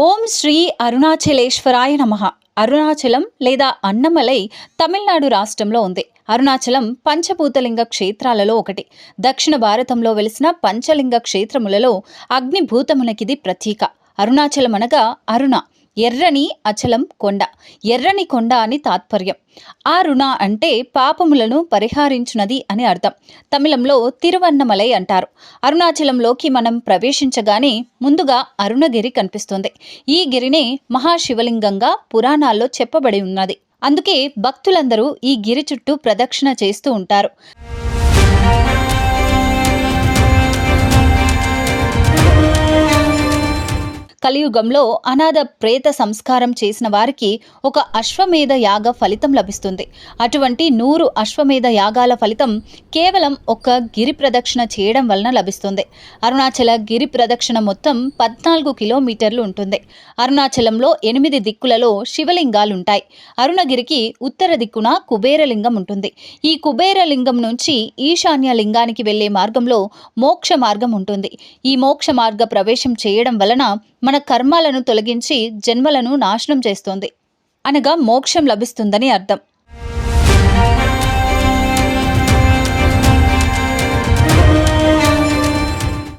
ఓం శ్రీ అరుణాచలేశ్వరాయ నమ. అరుణాచలం లేదా అన్నమలై తమిళనాడు రాష్ట్రంలో ఉంది. అరుణాచలం పంచభూతలింగ క్షేత్రాలలో ఒకటి. దక్షిణ భారతంలో వెలిసిన పంచలింగ క్షేత్రములలో అగ్నిభూతమునకిది ప్రతీక. అరుణాచలం అనగా అరుణ. ఎర్రని అచలం కొండ ఎర్రని కొండ అని తాత్పర్యం. ఆ రుణ అంటే పాపములను పరిహారించునది అని అర్థం. తమిళంలో తిరువన్నమలై అంటారు. అరుణాచలంలోకి మనం ప్రవేశించగానే ముందుగా అరుణగిరి కనిపిస్తుంది. ఈ గిరినే మహాశివలింగంగా పురాణాల్లో చెప్పబడి ఉన్నది. అందుకే భక్తులందరూ ఈ గిరి చుట్టూ ప్రదక్షిణ చేస్తూ ఉంటారు. కలియుగంలో అనాథ ప్రేత సంస్కారం చేసిన వారికి ఒక అశ్వమేధ యాగ ఫలితం లభిస్తుంది. అటువంటి నూరు అశ్వమేధ యాగాల ఫలితం కేవలం ఒక్క గిరి ప్రదక్షిణ చేయడం వలన లభిస్తుంది. అరుణాచల గిరి ప్రదక్షిణ మొత్తం పద్నాలుగు కిలోమీటర్లు ఉంటుంది. అరుణాచలంలో ఎనిమిది దిక్కులలో శివలింగాలు ఉంటాయి అరుణగిరికి ఉత్తర దిక్కున కుబేరలింగం ఉంటుంది. ఈ కుబేరలింగం నుంచి ఈశాన్య లింగానికి వెళ్ళే మార్గంలో మోక్ష మార్గం ఉంటుంది. ఈ మోక్ష మార్గ ప్రవేశం చేయడం వలన మన కర్మాలను తొలగించి జన్మలను నాశనం చేస్తుంది. అనగా మోక్షం లభిస్తుందని అర్థం.